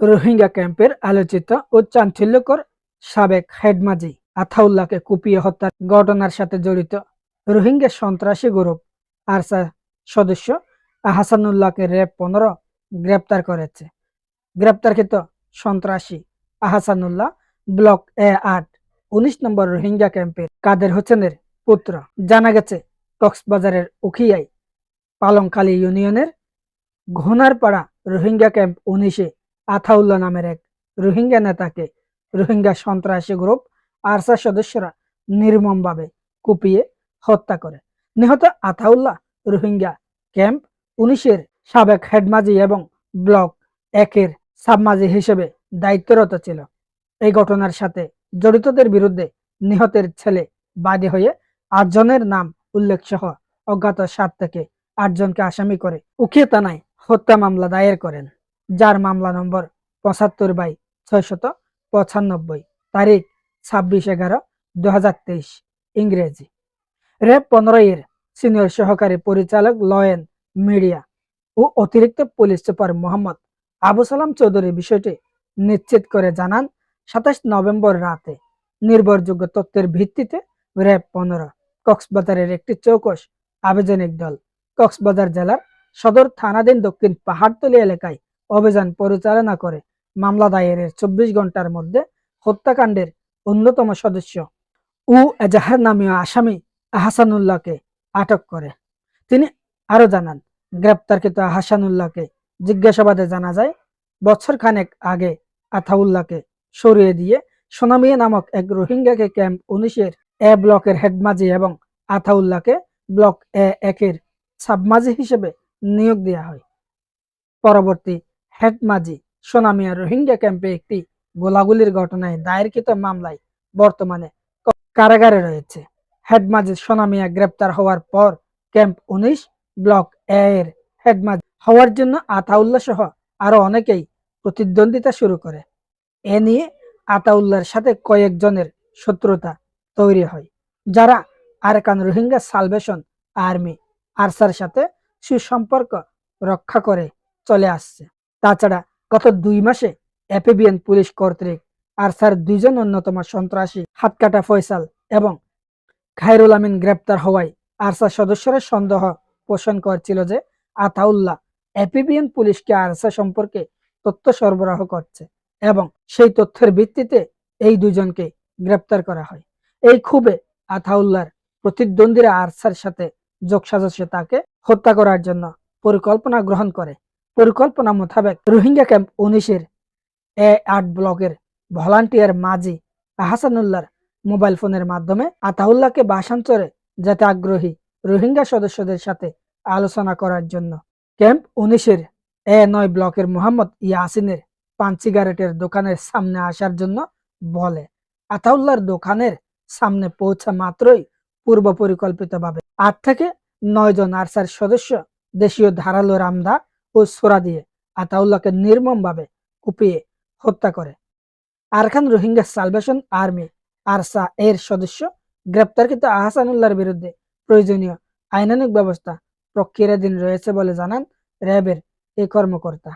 রোহিঙ্গা ক্যাম্পের আলোচিত ও চাঞ্চল্যকর সাবেক হেডমাজি আথাউল্লাহকে কুপিয়ে হত্যার ঘটনার সাথে জড়িত রোহিঙ্গা সন্ত্রাসী গ্রুপ আরসা সদস্য আহসানুল্লাহকে র্যাব পনেরো গ্রেপ্তার করেছে। গ্রেপ্তারকৃত সন্ত্রাসী আহসানুল্লাহ, ব্লক এ আট, উনিশ নম্বর রোহিঙ্গা ক্যাম্পের কাদের হোসেনের পুত্র। জানা গেছে, কক্সবাজারের উখিয়ায় পালংখালী ইউনিয়নের ঘোনারপাড়া রোহিঙ্গা ক্যাম্প উনিশে আথাউল্লাহ নামের এক রোহিঙ্গা নেতাকে রোহিঙ্গা সন্ত্রাসী গ্রুপ আরসা সদস্যরা নির্মমভাবে কুপিয়ে হত্যা করে। নিহত আথাউল্লাহ রোহিঙ্গা ক্যাম্প উনিশের সাবেক হেডমাজি এবং ব্লক একের সাবমাজি হিসেবে দায়িত্বরত ছিল। এই ঘটনার সাথে জড়িতদের বিরুদ্ধে নিহতের ছেলে বাদী হয়ে আটজনের নাম উল্লেখ সহ অজ্ঞাত সাত থেকে আটজনকে আসামি করে উখিয়া থানায় হত্যা মামলা দায়ের করেন। যার মামলা নম্বর পঁচাত্তর বাই ছয়শত পঁচানব্বই, তারিখ ছাব্বিশ এগারো দু ইংরেজি। র্যাব পনেরো এর সিনিয়র সহকারী পরিচালক লয়েন মিডিয়া ও অতিরিক্ত পুলিশ সুপার মোহাম্মদ আবু সালাম চৌধুরী বিষয়টি নিশ্চিত করে জানান, সাতাশ নভেম্বর রাতে নির্ভরযোগ্য তথ্যের ভিত্তিতে র্যাব পনেরো কক্সবাজারের একটি চৌকস আবেদনিক দল কক্সবাজার জেলার সদর থানাধীন দক্ষিণ পাহাড়তলি এলাকায় অভিযান পরিচালনা করে। মামলা দায়েরের চব্বিশ ঘণ্টার মধ্যে হত্যাকাণ্ডের অন্যতম সদস্য উ এজাহার নামীয় আসামি আহসানুল্লাহকে আটক করে। তিনি আরও জানান, গ্রেপ্তারকৃত আহসানুল্লাহকে জিজ্ঞাসাবাদে জানা যায়, বছর খানেক আগে আথাউল্লাহকে সরিয়ে দিয়ে সোনামিয়া নামক এক রোহিঙ্গাকে ক্যাম্প উনিশের এ ব্লকের হেডমাজি এবং আথাউল্লাহকে ব্লক এ একের সাবমাজি হিসেবে নিয়োগ দেওয়া হয়। পরবর্তী হেডমাজি সোনামিয়া রোহিঙ্গা ক্যাম্পে একটি গোলাগুলির ঘটনায় দায়েরকৃত মামলায় বর্তমানে কারাগারে রয়েছে। হেডমাজি সোনামিয়া গ্রেপ্তার হওয়ার পর ক্যাম্প উনিশ, ব্লক এ এর হেডমাজি হওয়ার জন্য আতাউল্লাহ সহ আরও অনেকেই প্রতিদ্বন্দ্বিতা শুরু করে। এ নিয়ে আতাউল্লাহর সাথে কয়েকজনের শত্রুতা তৈরি হয়, যারা আরকান রোহিঙ্গা সালভেশন আর্মি আরসার সাথে সুসম্পর্ক রক্ষা করে চলে আসছে। তাছাড়া গত দুই মাসে এপিবিএন পুলিশ কর্তৃক আরসার দুইজন অন্যতম সন্ত্রাসী হাতকাটা ফয়সাল এবং খায়রুল আমিন গ্রেপ্তার হওয়ায় আরসা সদস্যরা সন্দেহ পোষণ করছিল যে আতাউল্লাহ এপিবিএন পুলিশকে আরসা সম্পর্কে তথ্য সরবরাহ করছে এবং সেই তথ্যের ভিত্তিতে এই দুজনকে গ্রেপ্তার করা হয়। এই ক্ষোভে আতাউল্লাহর প্রতিদ্বন্দ্বীরা আরসার সাথে যোগসাজসে তাকে হত্যা করার জন্য পরিকল্পনা গ্রহণ করে। পরিকল্পনা মোতাবেক রোহিঙ্গা ক্যাম্প উনিশের এ আট ব্লকের ভলান্টিয়ার মাজি আহসানুল্লাহর মোবাইল ফোনের মাধ্যমে আতাউল্লাহকে বাসান্তরে যেতে আগ্রহী রোহিঙ্গা সদস্যদের সাথে আলোচনা করার জন্য। ক্যাম্প উনিশের এ নয় ব্লকের মোহাম্মদ ইয়াসিনের পান সিগারেটের দোকানের সামনে আসার জন্য বলে। আতাউল্লাহর দোকানের সামনে পৌঁছা মাত্রই পূর্ব পরিকল্পিতভাবে আট থেকে নয় জন আরসার সদস্য দেশীয় ধারালো রামদা ও সোরা দিয়ে আতাউল্লাহকে নির্মমভাবে কুপিয়ে হত্যা করে। Arakan Rohingya Salvation Army ARSA এর সদস্য গ্রেপ্তারকৃত আহসানুল্লাহর বিরুদ্ধে প্রয়োজনীয় আইনানিক ব্যবস্থা প্রক্রিয়াধীন রয়েছে বলে জানান র্যাবের এই কর্মকর্তা।